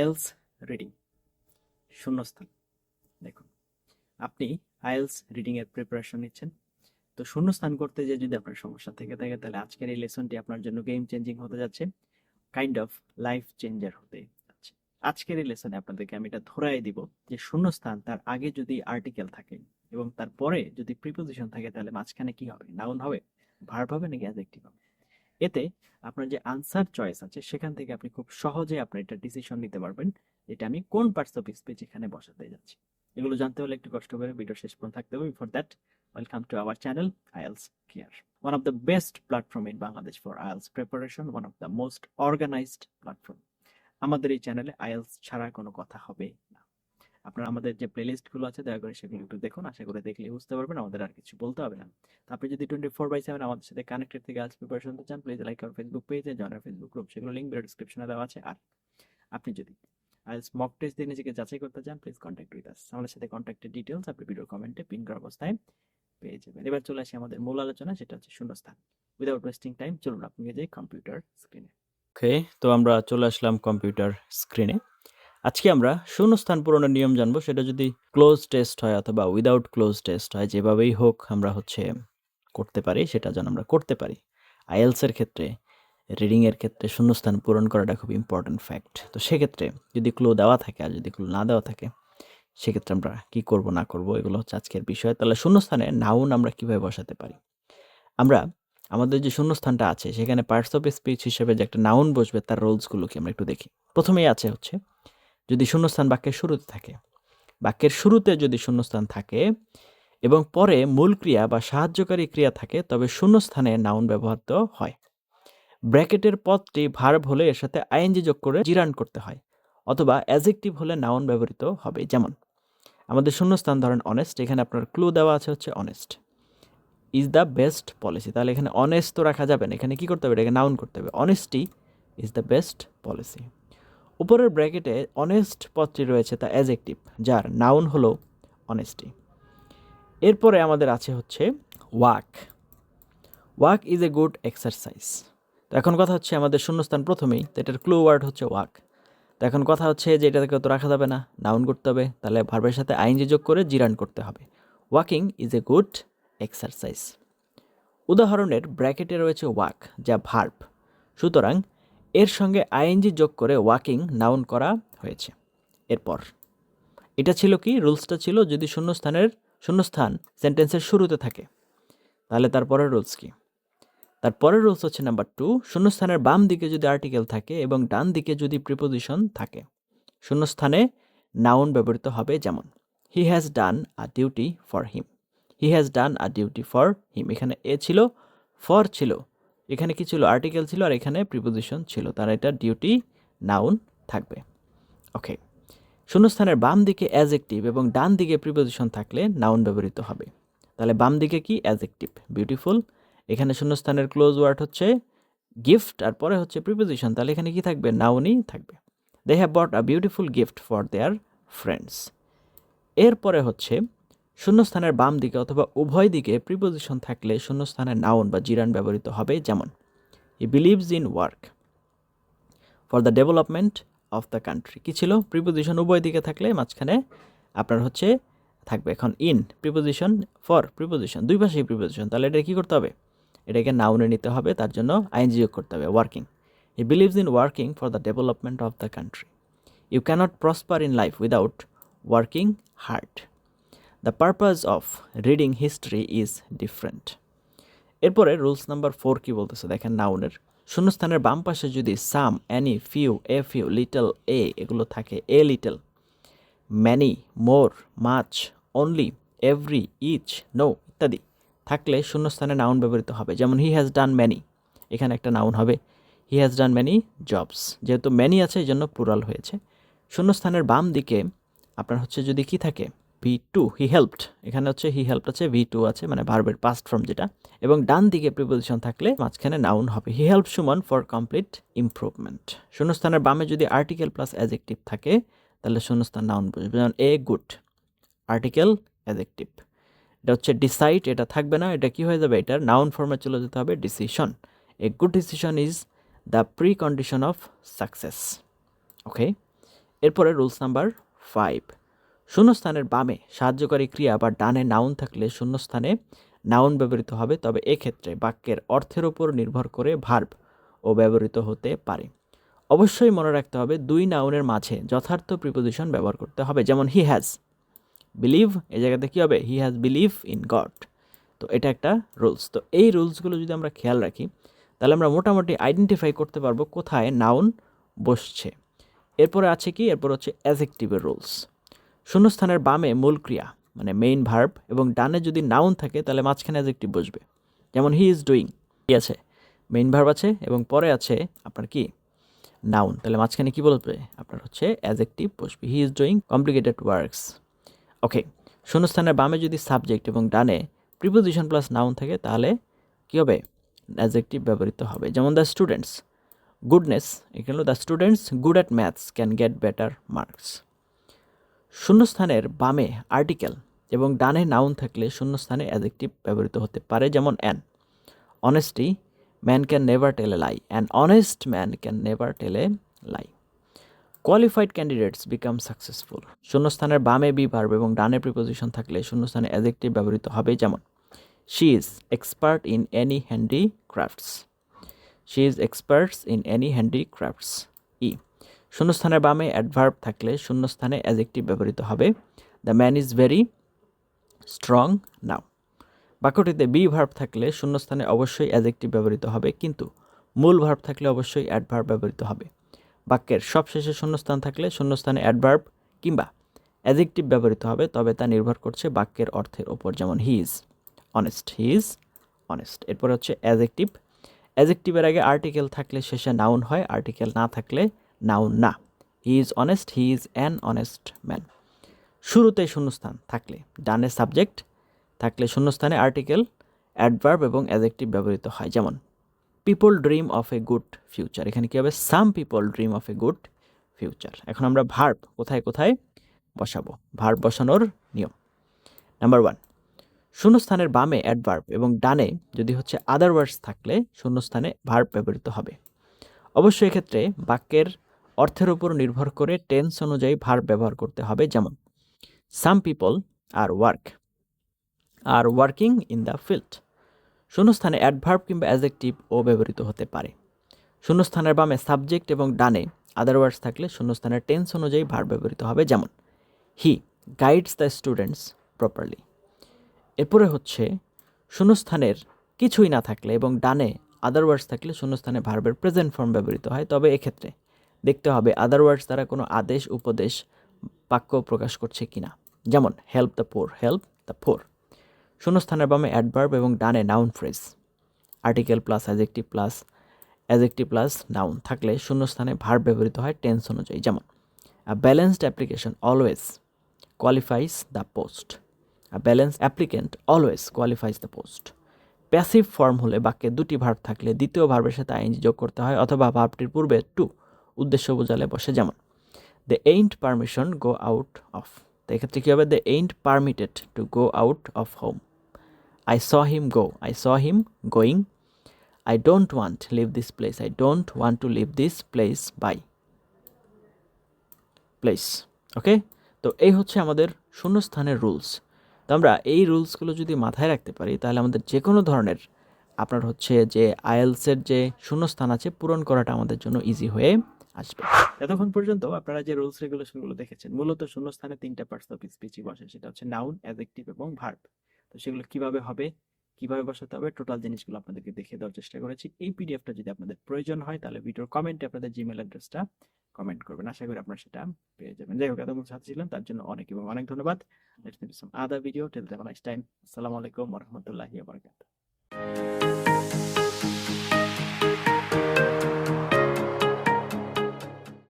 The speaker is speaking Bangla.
আইএলস রিডিং, শূন্যস্থান, দেখুন। আপনি আইএলস রিডিংয়ের প্রিপারেশন নিচ্ছেন। তো শূন্যস্থান করতে যে যদি আপনার সমস্যা থেকে থাকে, তাহলে আজকের এই লেসনটি আপনার জন্য গেম চেঞ্জিং হতে যাচ্ছে কাইন্ড অফ লাইফ চেঞ্জার হতে যাচ্ছে। আজকের এই লেসনে আপনাদেরকে আমি এটা ধরাই দিব যে শূন্যস্থান তার আগে যদি আর্টিকেল থাকে এবং তারপরে যদি প্রিপোজিশন থাকে, তাহলে মাঝখানে কি হবে? নাউন হবে? ভার্ব হবে নাকি অ্যাডজেক্টিভ হবে? এতে আপনার যে আনসার চয়েস আছে, সেখান থেকে আপনি খুব সহজে আপনার এটা ডিসিশন নিতে পারবেন, যেটা আমি কোন পার্টস অফ স্পিচ এখানে বসাতে যাচ্ছি। এগুলো জানতে হলে একটু কষ্ট করে ভিডিও শেষ পর্যন্ত থাকতে হবে। For that welcome to our channel IELTS care one of the best platform in Bangladesh for IELTS preparation one of the most organised platform আমাদের এই চ্যানেলে আইএলস ছাড়া কোনো কথা হবে না। আপনারা আমাদের যে প্লেলিস্টগুলো আছে, দয়া করে সেগুলো একটু দেখুন। আশা করে দেখলে বুঝতে পারবেন, আমাদের আর কিছু বলতে হবে না। আপনি যদি টোয়েন্টি ফোর বাই সেভেন আমাদের সাথে কানেক্টেড থেকে আজ প্রিপারেশন নিতে চান প্লিজ লাইক আমার ফেসবুক পেজে জয়েন আর ফেসবুক গ্রুপ সেগুলো লিঙ্ক ভিডিও ডিসক্রিপশনে দেওয়া আছে। আর আপনি যদি আইএলস মক টেস্ট দিয়ে নিজেকে যাচাই করতে চান প্লিজ কন্ট্যাক্ট উইথ আস আমাদের সাথে কন্ট্যাক্টের ডিটেলস আপনি ভিডিও কমেন্টে পিন করা অবস্থায় পেয়ে যাবেন। এবার চলে আসি আমাদের মূল আলোচনা, সেটা হচ্ছে শূন্যস্থান। উইদাউট ওয়েস্টিং টাইম চলুন আপনি যে কম্পিউটার স্ক্রিনে ওকে তো আমরা চলে আসলাম কম্পিউটার স্ক্রিনে আজকে আমরা শূন্যস্থান পূরণের নিয়ম জানব। সেটা যদি ক্লোজ টেস্ট হয় অথবা উইদাউট ক্লোজ টেস্ট হয়, যেভাবেই হোক আমরা হচ্ছে করতে পারি, সেটা যেন আমরা করতে পারি। আইএলসের ক্ষেত্রে রিডিংয়ের ক্ষেত্রে শূন্যস্থান পূরণ করাটা খুব ইম্পর্ট্যান্ট ফ্যাক্ট তো সেক্ষেত্রে যদি ক্লো দেওয়া থাকে আর যদি ক্লো না দেওয়া থাকে, সেক্ষেত্রে আমরা কী করব, না করব, এগুলো হচ্ছে আজকের বিষয়। তাহলে শূন্যস্থানে নাউন আমরা কীভাবে বসাতে পারি? আমরা, আমাদের যে শূন্যস্থানটা আছে, সেখানে পার্টস অফ স্পিচ হিসেবে যে একটা নাউন বসবে, তার রোলসগুলো কি আমরা একটু দেখি। প্রথমেই আছে হচ্ছে যদি শূন্যস্থান বাক্যের শুরুতে থাকে। বাক্যের শুরুতে যদি শূন্যস্থান থাকে এবং পরে মূল ক্রিয়া বা সাহায্যকারী ক্রিয়া থাকে, তবে শূন্যস্থানে নাউন ব্যবহৃত হয়। ব্র্যাকেটের পদটি ভার্ব হলে এর সাথে আইএনজি যোগ করে জিরান করতে হয়, অথবা অ্যাজেক্টিভ হলে নাউন ব্যবহৃত হবে। যেমন, আমাদের শূন্যস্থান ধরেন অনেস্ট এখানে আপনার ক্লু দেওয়া আছে হচ্ছে honest is the best policy তাহলে এখানে অনেস্ট তো রাখা যাবে না, এখানে কী করতে হবে? এটাকে নাউন করতে হবে। Honesty is the best policy উপরের ব্র্যাকেটে অনেস্ট পদটি রয়েছে তা অ্যাজেক্টিভ যার নাউন হলো অনেস্টি এরপরে আমাদের আছে হচ্ছে walk walk is a good exercise তো এখন কথা হচ্ছে আমাদের শূন্যস্থান প্রথমেই, তো এটার ক্লু ওয়ার্ড হচ্ছে ওয়াক তো এখন কথা হচ্ছে যে এটাকে তো রাখা যাবে না নাউন করতে হবে, তাহলে ভার্বের সাথে আইনজি যোগ করে জিরান করতে হবে। Walking is a good exercise উদাহরণের ব্র্যাকেটে রয়েছে ওয়াক যা ভার্ব সুতরাং এর সঙ্গে আইএনজি যোগ করে ওয়াকিং নাউন করা হয়েছে। এরপর, এটা ছিল কি? রুলসটা ছিল যদি শূন্যস্থানের, শূন্যস্থান সেন্টেন্সের শুরুতে থাকে, তাহলে তারপরের রুলস কি? তারপরের রুলস হচ্ছে নাম্বার টু, শূন্যস্থানের বাম দিকে যদি আর্টিকেল থাকে এবং ডান দিকে যদি প্রিপোজিশন থাকে, শূন্যস্থানে নাউন ব্যবহৃত হবে যেমন he has done a duty for him he has done a duty for him এখানে এ ছিল ফর ছিল এখানে কি ছিল? আর্টিকেল ছিল আর এখানে প্রিপোজিশন ছিল। তার এটা ডিউটি নাউন থাকবে। ওকে শূন্যস্থানের বাম দিকে অ্যাজেক্টিভ এবং ডান দিকে প্রিপোজিশন থাকলে নাউন ব্যবহৃত হবে। তাহলে বাম দিকে কি? অ্যাজেক্টিভ বিউটিফুল এখানে শূন্যস্থানের ক্লোজ ওয়ার্ড হচ্ছে গিফট আর পরে হচ্ছে প্রিপোজিশন তাহলে এখানে কি থাকবে? নাউনই থাকবে। They have bought a beautiful gift for their friends এরপরে হচ্ছে শূন্যস্থানের বাম দিকে অথবা উভয় দিকে প্রিপোজিশন থাকলে শূন্যস্থানের নাউন বা জিরান ব্যবহৃত হবে যেমন he believes in work for the development of the country কী ছিল? প্রিপোজিশন উভয় দিকে থাকলে মাঝখানে আপনার হচ্ছে থাকবে এখন ইন প্রিপোজিশন ফর প্রিপোজিশন দুই পাশেই প্রিপোজিশন তাহলে এটা কী করতে হবে? এটাকে নাউনে নিতে হবে, তার জন্য আইনজি যোগ করতে হবে working he believes in working for the development of the country you cannot prosper in life without working hard the purpose of reading history is different এরপরে রুলস নাম্বার ফোর কী বলতেছে? দেখেন নাউনের শূন্যস্থানের বাম পাশে যদি some any few a few little a এগুলো থাকে a little many more much only every each no ইত্যাদি থাকলে শূন্যস্থানে নাউন ব্যবহৃত হবে। যেমন হি হ্যাজ ডান ম্যানি এখানে একটা নাউন হবে। He has done many jobs যেহেতু ম্যানি আছে এই জন্য পুরাল হয়েছে। শূন্যস্থানের বাম দিকে আপনার হচ্ছে যদি কি থাকে ভি টু হি হেল্পড এখানে হচ্ছে হি হেল্প আছে ভি টু আছে মানে ভার্বের পাস্ট ফর্ম যেটা। এবং ডান দিকে প্রিপোজিশন থাকলে মাঝখানে নাউন হবে। He help Suman for complete improvement শূন্যস্থানের বামে যদি আর্টিকেল প্লাস অ্যাজেক্টিভ থাকে, তাহলে শূন্যস্থান নাউন বুঝবে। যেমন এ গুড আর্টিকেল অ্যাজেক্টিভ এটা হচ্ছে ডিসাইড এটা থাকবে না, এটা কি হয়ে যাবে? এটার নাউন ফর্মে চলে যেতে হবে decision a good decision is the precondition of success okay এরপরে রুলস নাম্বার ফাইভ শূন্যস্থানের বামে সাহায্যকারী ক্রিয়া বা ডানে নাউন থাকলে শূন্যস্থানে নাউন ব্যবহৃত হবে, তবে এক্ষেত্রে বাক্যের অর্থের উপর নির্ভর করে ভার্ব ও ব্যবহৃত হতে পারে। অবশ্যই মনে রাখতে হবে, দুই নাউনের মাঝে যথার্থ প্রিপোজিশন ব্যবহার করতে হবে, যেমন হি হ্যাজ বিলিভ এ জায়গাতে কী হবে? He has believe in God তো এটা একটা রুলস তো এই রুলসগুলো যদি আমরা খেয়াল রাখি, তাহলে আমরা মোটামুটি আইডেন্টিফাই করতে পারব কোথায় নাউন বসছে। এরপরে আছে কি? এরপর হচ্ছে অ্যাজেক্টিভের রুলস শূন্যস্থানের বামে মূল ক্রিয়া মানে মেইন ভার্ব এবং ডানে যদি নাউন থাকে, তাহলে মাঝখানে অ্যাজেক্টিভ বসবে। যেমন হি ইজ ডুইং কি আছে মেইন ভার্ব আছে, এবং পরে আছে আপনার কি? নাউন তাহলে মাঝখানে কি বলবে আপনার হচ্ছে অ্যাজেক্টিভ বসবে। He is doing complicated works okay শূন্যস্থানের বামে যদি সাবজেক্ট এবং ডানে প্রিপোজিশন প্লাস নাউন থাকে, তাহলে কী হবে? অ্যাজেক্টিভ ব্যবহৃত হবে। যেমন দ্য স্টুডেন্টস গুডনেস এখানে the students good at maths can get better marks শূন্যস্থানের বামে আর্টিকেল এবং ডানে নাউন থাকলে শূন্যস্থানে অ্যাজেক্টিভ ব্যবহৃত হতে পারে, যেমন an. Honesty, man can never tell lie. An honest man can never tell lie. Qualified candidates become successful. শূন্যস্থানের বামে বি ভার্ব এবং ডানে প্রিপোজিশন থাকলে শূন্যস্থানে অ্যাজেক্টিভ ব্যবহৃত হবে, যেমন she is expert in any handy crafts she is experts in any handy crafts ই শূন্যস্থানের বামে অ্যাডভার্ব থাকলে শূন্যস্থানে অ্যাজেক্টিভ ব্যবহৃত হবে। The man is very strong নাও বাক্যটিতে বি ভার্ব থাকলে শূন্যস্থানে অবশ্যই অ্যাজেক্টিভ ব্যবহৃত হবে, কিন্তু মূল ভার্ব থাকলে অবশ্যই অ্যাডভার্ব ব্যবহৃত হবে। বাক্যের সবশেষে শূন্যস্থান থাকলে শূন্যস্থানে অ্যাডভার্ব কিংবা অ্যাজেক্টিভ ব্যবহৃত হবে, তবে তা নির্ভর করছে বাক্যের অর্থের ওপর, যেমন he is honest he is honest এরপর হচ্ছে অ্যাজেক্টিভ অ্যাজেক্টিভের আগে আর্টিকেল থাকলে শেষে নাউন হয় আর্টিকেল না থাকলে নাউন না he is honest he is an honest man শুরুতে শূন্যস্থান থাকলে ডানে সাবজেক্ট থাকলে শূন্যস্থানে আর্টিকেল অ্যাডভার্ব এবং অ্যাজেক্টিভ ব্যবহৃত হয়। যেমন people dream of a good future এখানে কী হবে? Some people dream of a good future এখন আমরা ভার্ব কোথায় কোথায় বসাবো? ভার্ব বসানোর নিয়ম। নাম্বার ওয়ান শূন্যস্থানের বামে অ্যাডভার্ব এবং ডানে যদি হচ্ছে আদার ওয়ার্ডস থাকলে শূন্যস্থানে ভার্ব ব্যবহৃত হবে। অবশ্যই এক্ষেত্রে বাক্যের অর্থের উপর নির্ভর করে টেন্স অনুযায়ী ভার ব্যবহার করতে হবে, যেমন some people are work are working in the field শূন্যস্থানে অ্যাডভার্ব কিংবা অ্যাজেক্টিভ ও ব্যবহৃত হতে পারে। শূন্যস্থানের বামে সাবজেক্ট এবং ডানে আদার ওয়ার্ডস থাকলে শূন্যস্থানের টেন্স অনুযায়ী ভার ব্যবহৃত হবে, যেমন he guides the students properly এরপরে হচ্ছে, শূন্যস্থানের কিছুই না থাকলে এবং ডানে আদার ওয়ার্ডস থাকলে শূন্যস্থানে ভার্বের প্রেজেন্ট ফর্ম ব্যবহৃত হয়, তবে এক্ষেত্রে দেখতে হবে আদার ওয়ার্ডস দ্বারা কোনো আদেশ, উপদেশ, বাক্য প্রকাশ করছে কিনা। যেমন help the poor help the poor শূন্যস্থানের বামে অ্যাডভার্ব এবং ডানে noun phrase article plus adjective plus adjective plus noun থাকলে শূন্যস্থানে ভার্ব ব্যবহৃত হয় টেন্স অনুযায়ী। যেমন a balanced application always qualifies the post a balance applicant always qualifies the post passive form হলে বাক্যে দুটি ভার্ব থাকলে দ্বিতীয় ভার্বের সাথে আইনজি যোগ করতে হয় অথবা ভার্বটির পূর্বে টু উদ্দেশ্য বোঝালে বসে। যেমন the ain't permission go out of তো এক্ষেত্রে কী হবে? The ain't permitted to go out of home I saw him go I saw him going I don't want leave this place I don't want to leave this place by place okay তো এই হচ্ছে আমাদের শূন্যস্থানের রুলস তো আমরা এই রুলসগুলো যদি মাথায় রাখতে পারি, তাহলে আমাদের যে কোনো ধরনের আপনার হচ্ছে যে আইএলসের যে শূন্যস্থান আছে, পূরণ করাটা আমাদের জন্য ইজি হয়ে আসবে। এতক্ষণ পর্যন্ত আপনারা যে রুলস রেগুলেশনগুলো দেখেছেন, মূলত শূন্যস্থানে তিনটা পার্টস অফ স্পিচই বসে, সেটা হচ্ছে নাউন অ্যাডজেক্টিভ এবং ভার্ব তো সেগুলো কীভাবে হবে, কীভাবে বসাতে হবে টোটাল জিনিসগুলো আপনাদেরকে দেখিয়ে দেওয়ার চেষ্টা করেছি। এই পিডিএফটা যদি আপনাদের প্রয়োজন হয়, তাহলে ভিডিওর কমেন্টে আপনাদের জিমেল অ্যাড্রেসটা কমেন্ট করবেন। আশা করি আপনারা সেটা পেয়ে যাবেন। যাই হোক, এতক্ষণ সাথে ছিলেন তার জন্য অনেক এবং অনেক ধন্যবাদ। Next other video till then nice time আসসালামু আলাইকুম রাহমাতুল্লাহি ওয়া বারাকাতুহু।